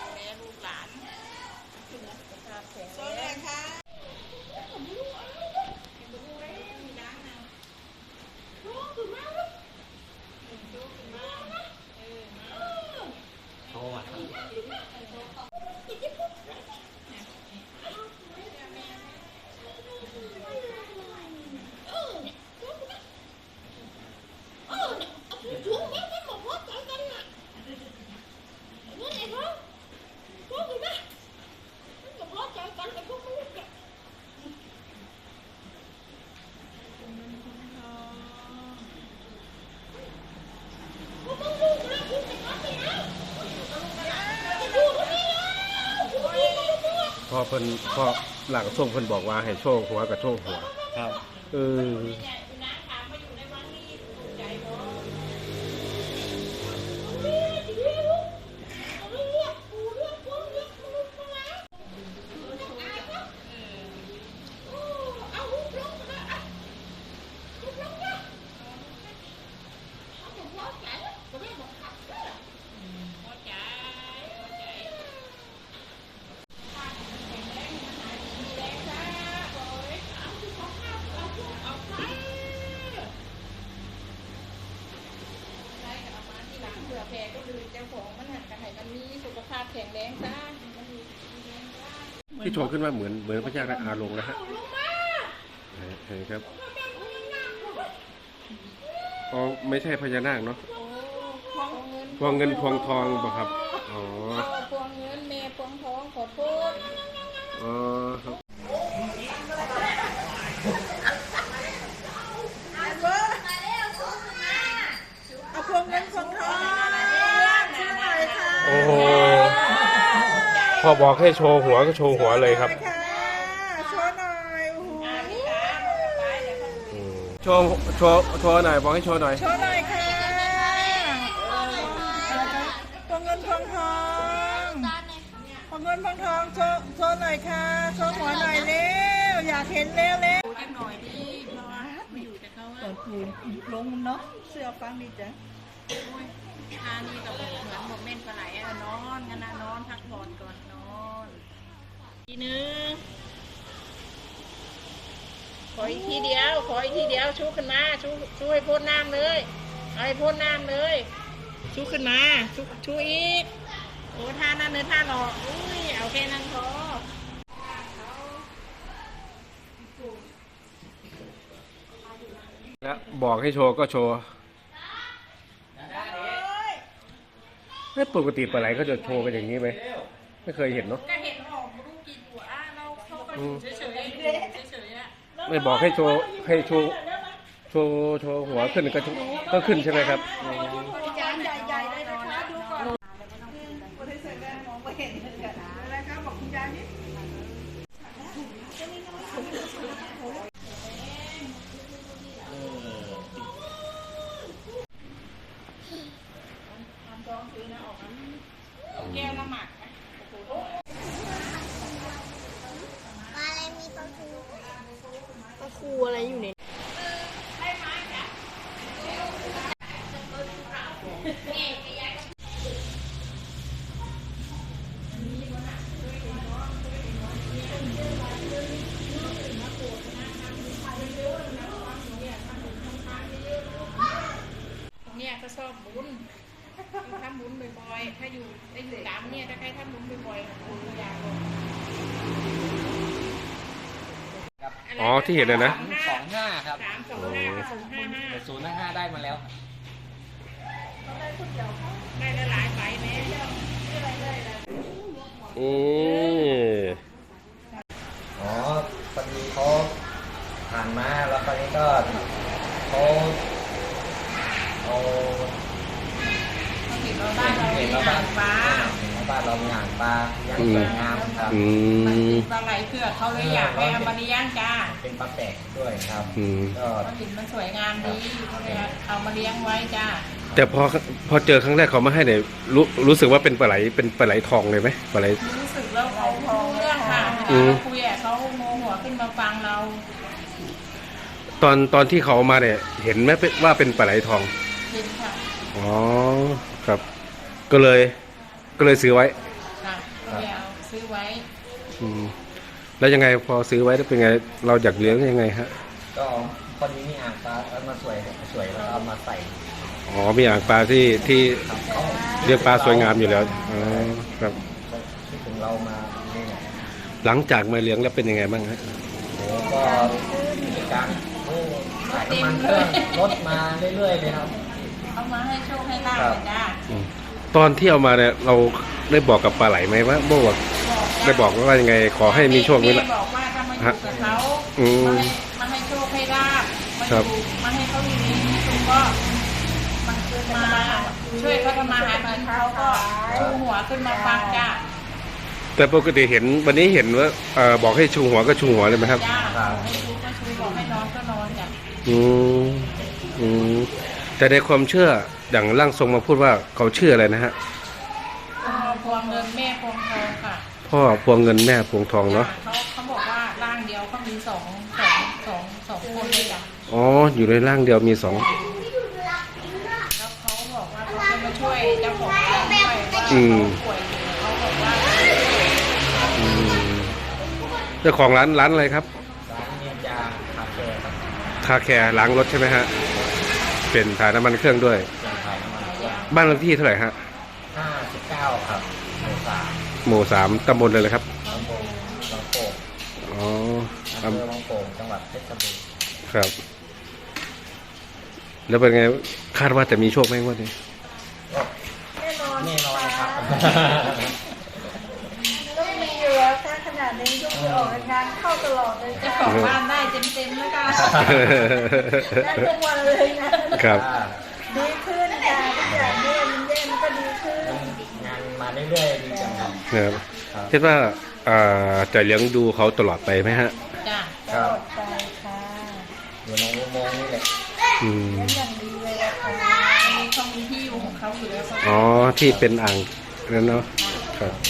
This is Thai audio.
ษาดูแลลูกหลานสุขภาพแข็งโซแรเลยงค่ะ พอเพิ่นพอหลังส่งเพิ่นบอกว่าให้โชว์หัวกับโชว์หัวครับ เออ เนี่ยคุณน้าถามมาอยู่ในวันนี้ถูกใจบ่ พอใจพอใจได้กันเอามาที่หลังเผื่อแผ่ก็คือเจ้าของมันหันกันให้มันมีสุขภาพแข็งแรงซะมันมีแรงซะ ที่โชว์ขึ้นมาเหมือนเหมือนพระเจ้าอาลงนะฮะเห็นครับอ๋อไม่ใช่พญานาคเนาะโอ้พวงเงินพวงเงินพวงทองบ่ครับ อ๋อพวงเงินแม่พวงทองขอโทษอ๋อครับ เอาพวงเงินพวงทองช่วยหน่อยค่ะ โอ้โห พ อบอกให้โชว์หัวก็โชว์หัวเลยครับ ค่ะช่วยหน่อยโอ้โหอืมโชว์โชว์โชว์หน่อยบอกให้โชว์หน่อยช่วยหน่อยค่ะพวงเงินพวงทองพวงเงินพวงทองโชว์โชว์หน่อยค่ะ โชว์หัวหน่อยเร็วอยากเห็นเร็วเร็วดูจังหน่อยดิเพราะว่ามาอยู่แต่เขาเปิว่าดผูลงเนาะเสื้อฟังดีจ้ะโอ้ยทานี่กับเหมือนหมกเม่นปลาไหลอะนอนงั้นนะนอนพักผ่อนก่อนนอน ทีนึงขออีกทีเดียว ขออีกทีเดียว ชูขึ้นมาชูชูให้พ้นน้ำเลยเอาให้พ้นน้ำเลย ชูขึ้นมา ชูชูอีกโอ้ท่านั่นเนื้อท่าหลอกอุ้ยเอาแค่นั้นพอแล้วบอกให้โชว์ก็โชว์ไม่ปกติปลาไหลเขาจะโชว์กันอย่างนี้ไหมไม่เคยเห็นเนาะก็เอยู่เฉยๆเฉยๆอะไม่บอกให้โชว์ให้โชว์ โชว์โชว์หัวขึ้นก็ก็ขึ้นใช่ไหมครับอืมจานใหญ่ๆเลยนะคะดูก่อนคนที่ใส่แว่นมองไม่เห็นเลยค่ะอะไรคะบอกคุณยายนิด แก้วละหมักนะโอ้โห อะไรมีปลาคูปลาคูอะไรอยู่ใน เนี่ยก็ชอบหมุนทำหมุนบ่อยๆ ถ้าอยู่ได้อยู่ตามเนี่ยถ้าใครทำหมุนบ่อยๆคุณอยากลงอ๋อที่เห็นเลยนะ สองห้าครับสามสองห้ากับสองห้าห้าแต่ศูนย์ห้าได้มาแล้ว ได้หลายใบแม่อืมอ๋อพอดีเขาผ่านมาแล้วคราวนี้ก็เขาเอาเห็นว่าบ้านเราเห็นมีว่าบ้านปลาเห็นว่าบ้านเรามีอ่างปลาย่างสวยงามครับอืมปลาไหลเผือกเขาเลยอยากให้เอามาเลี้ยงจ้าเป็นปลาแปลกด้วยครับอืมก็เหินมันสวยงามดีเขาเลยเอามาเลี้ยงไว้จ้า แต่พอพอเจอครั้งแรกเขามาให้เนี่ยรู้รู้สึกว่าเป็นปลาไหลเป็นปลาไหลทองเลยไหมปลาไหล รู้สึกแล้วเขารู้เรื่องค่ะเวอืลามเราคุยอะเขาโมหัวขึ้นมาฟังเรา ตอนตอนที่เขาเอามาเนี่ย เห็นไหมว่าเป็นปลาไหลทอง เห็นค่ะอ๋อครับ ก็เลยก็เลยซื้อไว้คไม่เอาซื้อไว้ อืมแล้วยังไงพอซื้อไว้แล้วเป็นไง เราอยากเลี้ยงยังไงฮะ ก็พอดีมีอ่างปลาเอามาสวยสวยแล้วเอามาใส่ อ๋อมีอ่างปลาที่ที่ครับเขาเลี้ยงปลาสวยงามอยู่แล้วอ๋อครับคิดถึงเรามานี่แหละหลังจากมาเลี้ยงแล้วเป็นยังไงบ้างฮะโอ้ก็มีการโอ้ขายน้ำมันเครื่องลดมาเรื่อยๆเลยครับ เอามาให้โชคให้ลาบครับเลยจ้าอืมตอนที่เอามาเนี่ยเราได้บอกกับปลาไหลไหมว่าบอกได้บอกว่ายังไง ขอให้มีโชคนี้แม่ละบอกว่าถ้ามาอยู่กับเขาอืมมาให้มาให้โชคให้ลาบมาคอรับยู่มาให้เขาอยู่ดีมีสุขก็ มันมาช่วยเขาทำมาหากินเขาก็ชูหัวขึ้นมาฟังจ้าแต่ปกติเห็นวันนี้เห็นว่าเอ่อบอกให้ชูหัวก็ชูหัวเลยไหมครับ จ้าให้ชูก็ชูบอกให้นอนก็นอนจ้ะอืมอืมแต่ในความเชื่ออย่างร่างทรงมาพูดว่าเขาเชื่ออะไรนะฮะพ่อพวงเงินแม่พวงทองค่ะพ่อพวงเงินแม่พวงทองเนาะ เขาเขาบอกว่าร่างเดียวเขามีสองสองสองสองคนเลยจ้ะอ๋อ อยู่ในร่างเดียวมีสอง อืมป่วยอยู่เขาบอกว่าอืมเจ้าของร้านร้านอะไรครับ ร้านเมียยาคาเฟ่ครับคาแคร์ล้างรถใช่ไหมฮะ เป็นถ่ายน้ำมันเครื่องด้วยยังขายน้ำมันเครื่องบ้านเลขที่เท่าไหร่ฮะห้าสิบเก้าครับหมู่สามหมู่สามตำบลเลยเลยครับตำบลบางโป่งอ๋ออำเภอำอบางโป่งจังหวัดเพชรบูรณ์ครับ แล้วเป็นไง คาดว่าจะมีโชคไหมงวันนี้แน่นอนแน่น อนครับต้องมีอยู่แล้วค่ะขนาดนี้ยกไปออกงานเข้าตลอดเลยเจ้าค่ะของบ้านได้เต็มๆแล้วกันได้ทุกวันเลยนะครับอ่าดีขึ้นค่ะทุกอย่างเนี่ยมันแย่มันก็ดีขึ้นงานมาเรื่อยๆดีจังครับครับครับคิดว่าอ่าจะเลี้ยงดูเขาตลอดไปไหมฮะ จ้ะตลอดไปค่ะอยู่ในอุโมงค์นี่แหละอืม เลี้ยงอย่างดีเลยอะค่ะมีเขามีที่อยู่ของเขาอยู่แล้วเขาอ๋อ ที่เป็นอ่าง นั่นเนาะครับบอกเลย